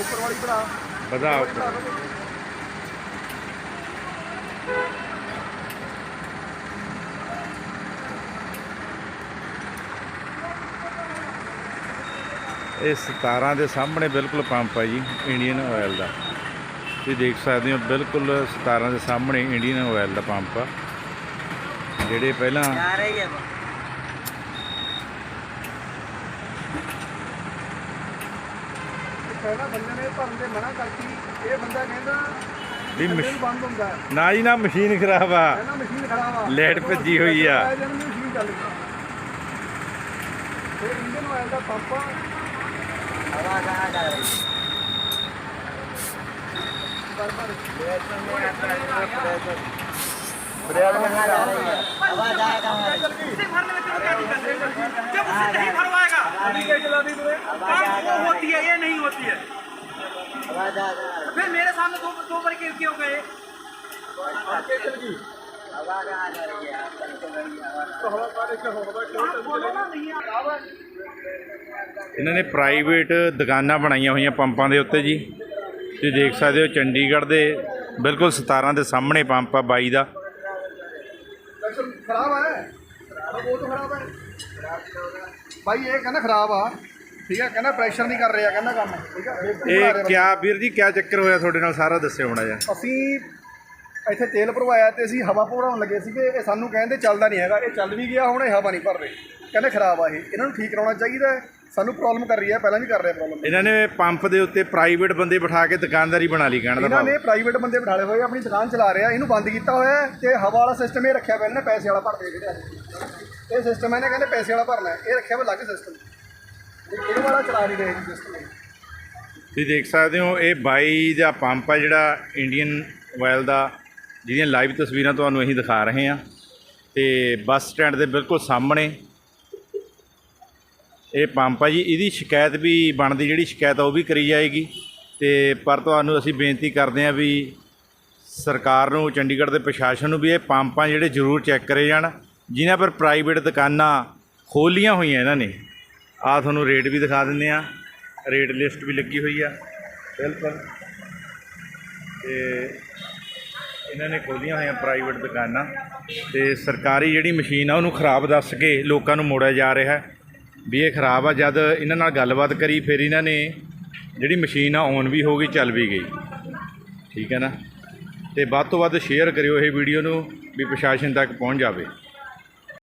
ਉੱਪਰ ਵਾਲੀ ਵਧਾ ਇਹ 17 ਦੇ ਸਾਹਮਣੇ ਬਿਲਕੁਲ ਪੰਪ ਆ ਜੀ ਇੰਡੀਅਨ ਆਇਲ ਦਾ। ਤੁਸੀਂ ਦੇਖ ਸਕਦੇ ਹੋ ਬਿਲਕੁਲ 17 ਦੇ ਸਾਹਮਣੇ ਇੰਡੀਅਨ ਆਇਲ ਦਾ ਪੰਪ ਆ। ਜਿਹੜੇ ਪਹਿਲਾਂ ਜਾ ਰਹੀ ਹੈ ਪਹਿਲਾਂ ਬੰਦੇ ਨੇ ਭਰਨ ਦੇ ਮਨਾ ਕਰਤੀ ਇਹ ਬੰਦਾ ਕਹਿੰਦਾ ਵੀ ਵੀ ਮਸ਼- ਬੰਦ ਹੁੰਦਾ ਹੈ। ਨਾ ਜੀ ਨਾ ਮਸ਼ੀਨ ਖਰਾਬ ਆ ਕਹਿੰਦਾ ਮਸ਼ੀਨ ਖਰਾਬ ਆ ਲਾਈਟ ਭੱਜੀ ਹੋਈ ਆ। ਇਹ ਜਨ ਮਸ਼ੀਨ ਚੱਲ ਗਈ ਇਹ ਇੰਜਨ ਆਇਲ ਦਾ ਪੰਪ ਆ हवा कहाँ जा रही है ਪਰ ਪਰ ब्रेड में कहाँ जा रही है हवा जाए कहाँ है हवा जाए कहाँ है फिर मेरे सामने दो दो बार क्यों क्यों गए हवा कहाँ जा रही है आपका तो गई हवा ਹਵਾ ਪਾ ਦੇ ਹਵਾ ਕਿਉਂ बोलो ना नहीं आ- ਇਹਨਾਂ ਨੇ ਪ੍ਰਾਈਵੇਟ ਦੁਕਾਨਾਂ ਬਣਾਈਆਂ ਹੋਈਆਂ ਪੰਪਾਂ ਦੇ ਉੱਤੇ ਜੀ ਤੁਸੀਂ ਦੇਖ ਸਕਦੇ ਹੋ ਚੰਡੀਗੜ੍ਹ ਦੇ ਬਿਲਕੁਲ 17 ਦੇ ਸਾਹਮਣੇ ਪੰਪ ਆ ਬਾਈ ਦਾ ਪ੍ਰੈਸ਼ਰ ਖਰਾਬ ਹੈ ਉਹ ਤਾਂ ਖਰਾਬ ਹੈ ਭਾਈ ਇਹ ਕਹਿੰਦਾ ਖਰਾਬ ਆ ਠੀਕ ਹੈ ਕਹਿੰਦਾ ਪ੍ਰੈਸ਼ਰ ਨਹੀਂ ਕਰ ਰਿਹਾ ਕਹਿੰਦਾ ਕੰਮ। ਠੀਕ ਹੈ ਬੇਵਕੂਫ ਬਣਾ ਇਹ ਰਿਹਾ ਕਿਆ ਵੀਰ ਜੀ ਕਿਆ ਚੱਕਰ ਹੋਇਆ ਤੁਹਾਡੇ ਨਾਲ? ਸਾਰਾ ਦੱਸਿਓ ਹੁਣ ਜੀ ਅਸੀਂ ਇੱਥੇ ਤੇਲ ਭਰਵਾਇਆ ਤੇ ਅਸੀਂ ਹਵਾ ਭਰਾਉਣ ਲੱਗੇ ਸੀਗੇ। ਇਹ ਸਾਨੂੰ ਕਹਿੰਦੇ ਚੱਲਦਾ ਨਹੀਂ ਹੈਗਾ। ਇਹ ਚੱਲ ਵੀ ਗਿਆ ਹੁਣ ਇਹ ਹਵਾ ਨਹੀਂ ਭਰ ਰਹੇ। ਕਹਿੰਦੇ ਖਰਾਬ ਆ ਇਹ। ਇਹਨਾਂ ਨੂੰ ਠੀਕ ਕਰਾਉਣਾ ਚਾਹੀਦਾ ਹੈ। ਸਾਨੂੰ ਪ੍ਰੋਬਲਮ ਕਰ ਰਹੀ ਹੈ। ਪਹਿਲਾਂ ਵੀ ਕਰ ਰਿਹਾ ਪ੍ਰੋਬਲਮ ਇਹਨਾਂ ਨੇ ਪੰਪ ਦੇ ਉੱਤੇ ਪ੍ਰਾਈਵੇਟ ਬੰਦੇ ਬਿਠਾ ਕੇ ਦੁਕਾਨਦਾਰੀ ਬਣਾ ਲਈ ਕਹਿਣ ਦਾ ਇਹਨਾਂ ਭਾਵ। ਨੇ ਪ੍ਰਾਈਵੇਟ ਬੰਦੇ ਬਿਠਾਲੇ ਹੋਏ ਆ, ਆਪਣੀ ਦੁਕਾਨ ਚਲਾ ਰਿਹਾ ਇਹਨੂੰ ਬੰਦ ਕੀਤਾ ਹੋਇਆ ਹੈ ਤੇ ਹਵਾ ਵਾਲਾ ਸਿਸਟਮ ਇਹ ਰੱਖਿਆ ਹੋਇਆ ਇਹਨੇ ਪੈਸੇ ਵਾਲਾ ਭਰਦੇ ਜਿਹੜੇ ਇਹ ਸਿਸਟਮ ਇਹਨੇ ਕਹਿੰਦੇ ਪੈਸੇ ਵਾਲਾ ਭਰਨਾ ਹੈ। ਇਹ ਰੱਖਿਆ ਹੋਇਆ ਅਲੱਗ ਸਿਸਟਮ ਇਹ ਵਾਲਾ ਚਲਾ ਨਹੀਂ ਰਹੇ ਸਿਸਟਮ ਤੁਸੀਂ ਦੇਖ ਸਕਦੇ ਹੋ, ਇਹ ਬਾਈ ਦਾ ਪੰਪ ਆ ਜਿਹੜਾ ਇੰਡੀਅਨ ਆਇਲ ਦਾ। ਜਿਹਦੀਆਂ ਲਾਈਵ ਤਸਵੀਰਾਂ ਤੁਹਾਨੂੰ ਅਸੀਂ ਦਿਖਾ ਰਹੇ ਹਾਂ। ਤੇ ਬੱਸ ਸਟੈਂਡ ਦੇ ਬਿਲਕੁਲ ਸਾਹਮਣੇ ਇਹ ਪੰਪ ਆ ਜੀ। ਇਹਦੀ ਸ਼ਿਕਾਇਤ ਵੀ ਬਣਦੀ, ਜਿਹੜੀ ਸ਼ਿਕਾਇਤ ਆ ਉਹ ਵੀ ਕਰੀ ਜਾਏਗੀ। ਤੇ ਪਰ ਤੁਹਾਨੂੰ ਅਸੀਂ ਬੇਨਤੀ ਕਰਦੇ ਹਾਂ ਵੀ ਸਰਕਾਰ ਨੂੰ, ਚੰਡੀਗੜ੍ਹ ਦੇ ਪ੍ਰਸ਼ਾਸਨ ਨੂੰ ਵੀ ਇਹ ਪੰਪਾਂ ਜਿਹੜੇ ਜ਼ਰੂਰ ਚੈੱਕ ਕਰੇ ਜਾਣ। ਜਿਨ੍ਹਾਂ ਪਰ ਪ੍ਰਾਈਵੇਟ ਦੁਕਾਨਾਂ ਖੋਲੀਆਂ ਹੋਈਆਂ ਇਹਨਾਂ ਨੇ ਆ ਤੁਹਾਨੂੰ ਰੇਟ ਵੀ ਦਿਖਾ ਦਿੰਦੇ ਆ ਰੇਟ ਲਿਸਟ ਵੀ ਲੱਗੀ ਹੋਈ ਆ। ਬਿਲਕੁਲ। ਤੇ ਇਹਨਾਂ ਨੇ ਖੋਲੀਆਂ ਹੋਈਆਂ ਪ੍ਰਾਈਵੇਟ ਦੁਕਾਨਾਂ। ਤੇ ਸਰਕਾਰੀ ਜਿਹੜੀ ਮਸ਼ੀਨ ਆ, ਉਹਨੂੰ ਖਰਾਬ ਦੱਸ ਕੇ ਲੋਕਾਂ ਨੂੰ ਮੋੜਿਆ ਜਾ ਰਿਹਾ ਹੈ। ਵੀ ਇਹ ਖਰਾਬ ਆ, ਜਦ ਇਹਨਾਂ ਨਾਲ ਗੱਲਬਾਤ ਕਰੀ, ਫਿਰ ਇਹਨਾਂ ਨੇ ਜਿਹੜੀ ਮਸ਼ੀਨ ਆ ਔਨ ਵੀ ਹੋ ਗਈ, ਚੱਲ ਵੀ ਗਈ। ਠੀਕ ਹੈ ਨਾ? ਤੇ ਵੱਧ ਤੋਂ ਵੱਧ ਸ਼ੇਅਰ ਕਰਿਓ ਇਹ ਵੀਡੀਓ ਨੂੰ, ਵੀ ਪ੍ਰਸ਼ਾਸਨ ਤੱਕ ਪਹੁੰਚ ਜਾਵੇ।